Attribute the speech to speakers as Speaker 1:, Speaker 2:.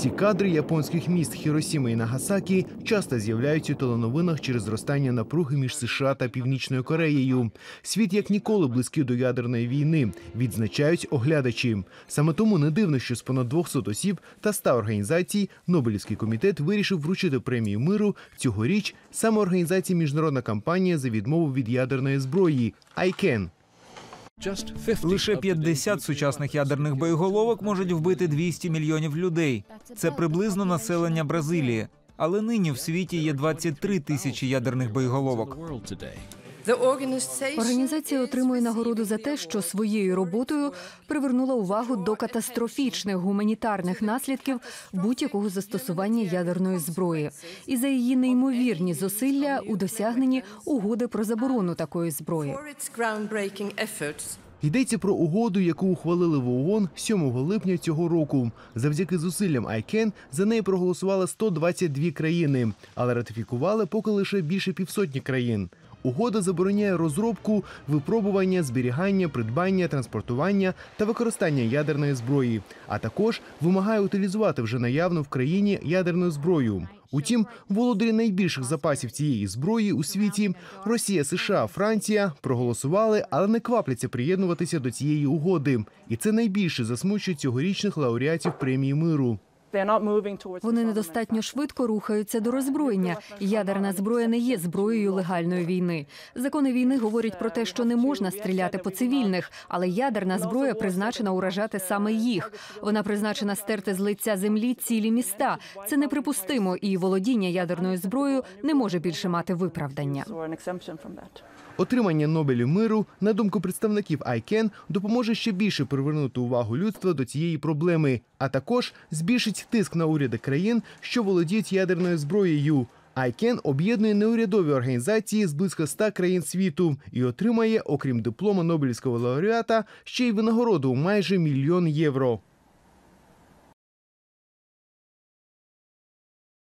Speaker 1: Ці кадри японських міст Хіросіма і Нагасакі часто з'являються у теленовинах через зростання напруги між США та Північною Кореєю. Світ як ніколи близький до ядерної війни, відзначають оглядачі. Саме тому не дивно, що з понад 200 осіб та 100 організацій Нобелівський комітет вирішив вручити премію миру цьогоріч саме організації Міжнародна кампанія за відмову від ядерної зброї ICANN.
Speaker 2: Лише 50 сучасних ядерних боєголовок можуть вбити 200 мільйонів людей. Це приблизно населення Бразилії. Але нині в світі є 23 тисячі ядерних боєголовок.
Speaker 3: Організація отримує нагороду за те, що своєю роботою привернула увагу до катастрофічних гуманітарних наслідків будь-якого застосування ядерної зброї і за її неймовірні зусилля у досягненні угоди про заборону такої зброї.
Speaker 1: Йдеться про угоду, яку ухвалили в ООН 7 липня цього року. Завдяки зусиллям ICANN за неї проголосували 122 країни, але ратифікували поки лише більше півсотні країн. Угода забороняє розробку, випробування, зберігання, придбання, транспортування та використання ядерної зброї, а також вимагає утилізувати вже наявну в країні ядерну зброю. Утім, володарі найбільших запасів цієї зброї у світі Росія, США, Франція проголосували, але не квапляться приєднуватися до цієї угоди. І це найбільше засмучує цьогорічних лауреатів премії миру.
Speaker 3: Вони недостатньо швидко рухаються до роззброєння. Ядерна зброя не є зброєю легальної війни. Закони війни говорять про те, що не можна стріляти по цивільних, але ядерна зброя призначена уражати саме їх. Вона призначена стерти з лиця землі цілі міста. Це неприпустимо, і володіння ядерною зброєю не може більше мати виправдання.
Speaker 1: Отримання Нобелів миру, на думку представників ICANN, допоможе ще більше привернути увагу людства до цієї проблеми, а також збільшить тиск на уряди країн, що володіють ядерною зброєю. ICANN об'єднує неурядові організації з близько 100 країн світу і отримає, окрім диплома Нобелівського лауреата, ще й винагороду майже мільйон євро.